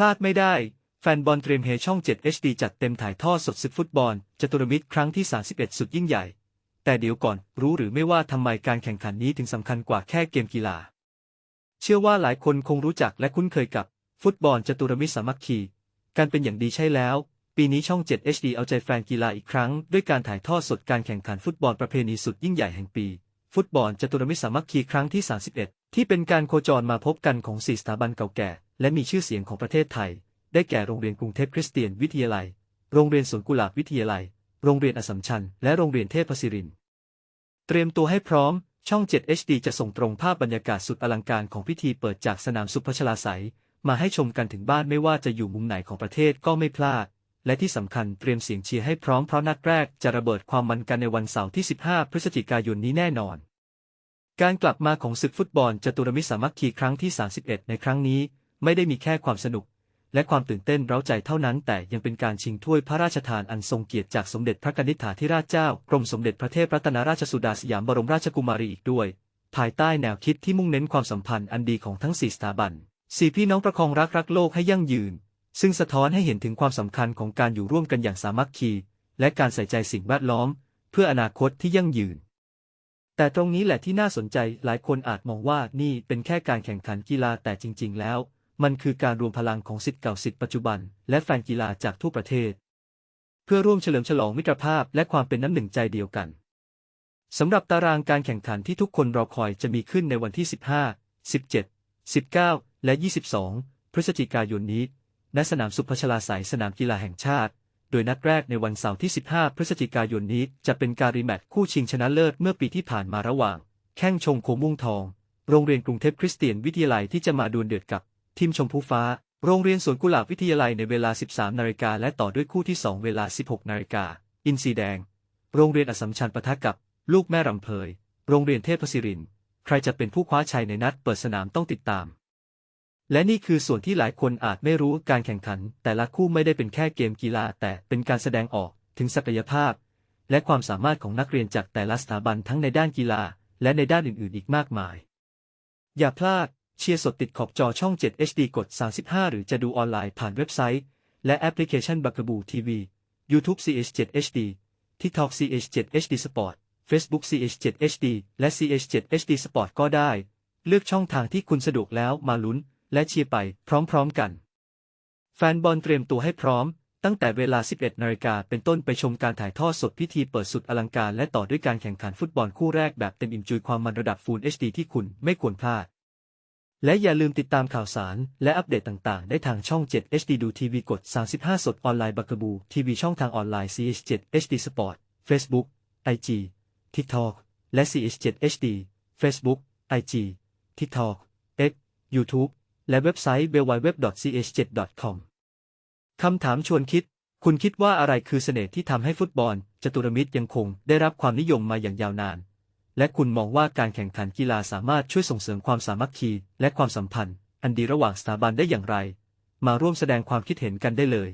พลาดไม่ได้ แฟนบอลเตรียมเฮช่อง 7 HD จัดเต็มถ่ายทอดสดศึกฟุตบอลจตุรมิตรครั้งที่ 31 สุดยิ่งใหญ่ แต่เดี๋ยวก่อนรู้หรือไม่ว่าทำไมการแข่งขันนี้ถึงสำคัญกว่าแค่เกมกีฬา เชื่อว่าหลายคนคงรู้จักและคุ้นเคยกับ ฟุตบอลจตุรมิตรสามัคคีการเป็นอย่างดีใช่แล้ว ปีนี้ช่อง 7 HD เอาใจแฟนกีฬาอีกครั้ง ด้วยการถ่ายทอดสดการแข่งขันฟุตบอลประเพณีสุดยิ่งใหญ่แห่งปี ฟุตบอลจตุรมิตรสามัคคีครั้งที่ 31 ที่เป็นการโคจรมาพบกันของสี่สถาบันเก่าแก่ และมีชื่อเสียงของประเทศไทย ได้แก่โรงเรียนกรุงเทพคริสเตียนวิทยาลัย โรงเรียนสวนกุหลาบวิทยาลัย โรงเรียนอสัมชัญ และโรงเรียนเทพศิรินทร์เตรียมตัวให้พร้อม ช่อง 7 HD จะส่งตรงภาพบรรยากาศสุดอลังการของพิธีเปิดจากสนามสุพัชลาไสยมาให้ชมกันถึงบ้านไม่ว่าจะอยู่มุมไหนของประเทศก็ไม่พลาด และที่สำคัญเตรียมเสียงเชียร์ให้พร้อมเพราะนัดแรกจะระเบิดความมันกันในวันเสาร์ที่ 15 พฤศจิกายนนี้แน่นอนการกลับมาของศึกฟุตบอลจตุรมิตรสามัคคีครั้งที่ 31 ในครั้งนี้ ไม่ได้มีแค่ความสนุก และความตื่นเต้นเร้าใจเท่านั้น แต่ยังเป็นการชิงถ้วยพระราชทานอันทรงเกียรติจากสมเด็จพระนิษฐาธิราชเจ้ากรมสมเด็จพระเทพรัตนราชสุดาสยามบรมราชกุมารีอีกด้วย ภายใต้แนวคิดที่มุ่งเน้นความสัมพันธ์อันดีของทั้งสี่สถาบันสี่พี่น้องประคองรักรักโลกให้ยั่งยืน ซึ่งสะท้อนให้เห็นถึงความสำคัญของการอยู่ร่วมกันอย่างสามัคคี และการใส่ใจสิ่งแวดล้อม เพื่ออนาคตที่ยั่งยืนแต่ตรงนี้แหละที่น่าสนใจหลายคนอาจมองว่านี่เป็นแค่การแข่งขันกีฬาแต่จริง ๆ แล้ว มันคือการรวมพลังของสิทธิ์เก่าสิทธิ์ปัจจุบัน และแฟนกีฬาจากทั่วประเทศ เพื่อร่วมเฉลิมฉลองมิตรภาพและความเป็นน้ำหนึ่งใจเดียวกันสำหรับตารางการแข่งขันที่ทุกคนรอคอยจะมีขึ้นในวันที่ 15 17 19 และ 22 พฤศจิกายนนี้ ณ สนามสุพัชลาไสยสนามกีฬาแห่งชาติ โดยนัดแรกในวันเสาร์ที่ 15 พฤศจิกายนนี้ จะเป็นการรีแมตช์คู่ชิงชนะเลิศเมื่อปีที่ผ่านมาระหว่าง แข้งชงโคม่งทอง โรงเรียนกรุงเทพคริสเตียนวิทยาลัยที่จะมาดวลเดือดกับ ทีมชมพูฟ้า โรงเรียนสวนกุหลาบวิทยาลัยในเวลา 13 นาฬิกาและต่อด้วยคู่ที่ 2 เวลา 16 นาฬิกา อินซีแดง โรงเรียนอสสัมชัญปะทะกับ ลูกแม่รำเพย โรงเรียนเทพศิรินทร์ใครจะเป็นผู้คว้าชัยในนัดเปิดสนามต้องติดตาม และนี่คือส่วนที่หลายคนอาจไม่รู้การแข่งขัน แต่ละคู่ไม่ได้เป็นแค่เกมกีฬาแต่เป็นการแสดงออกถึงศักยภาพ และความสามารถของนักเรียนจากแต่ละสถาบันทั้งในด้านกีฬา และในด้านอื่น ๆ อีกมากมาย อย่าพลาด เชียร์สดติดขอบจอช่อง 7 HD กด 35 หรือจะดูออนไลน์ผ่านเว็บไซต์ และแอปพลิเคชันบักบูทีวี YouTube CH7 HD TikTok CH7 HD Sport Facebook CH7 HD และ CH7 HD Sport ก็ได้ เลือกช่องทางที่คุณสะดวกแล้วมาลุ้น และเชียร์ไปพร้อมๆกัน แฟนบอลเตรียมตัวให้พร้อม ตั้งแต่เวลา 11 นาฬิกาเป็นต้นไปชมการถ่ายทอดสดพิธีเปิดสุดอลังการและต่อด้วยการแข่งขันฟุตบอลคู่แรกแบบเต็มอิ่มจุยความมันระดับ Full HD ที่คุณไม่ควรพลาด และอย่าลืมติดตามข่าวสารและอัปเดตต่าง ๆ ได้ทางช่อง 7 HD ดูทีวีกด 35 สดออนไลน์บักบูทีวีช่องทางออนไลน์ CH7 HD Sport Facebook IG TikTok และ CH7 HD Facebook IG TikTok X YouTube และเว็บไซต์ www.ch7.com คำถามชวนคิด คุณคิดว่าอะไรคือเสน่ห์ที่ทำให้ฟุตบอลจตุรมิตรยังคงได้รับความนิยมมาอย่างยาวนาน และคุณมองว่าการแข่งขันกีฬาสามารถช่วยส่งเสริมความสามัคคี และความสัมพันธ์ อันดีระหว่างสถาบันได้อย่างไร มาร่วมแสดงความคิดเห็นกันได้เลย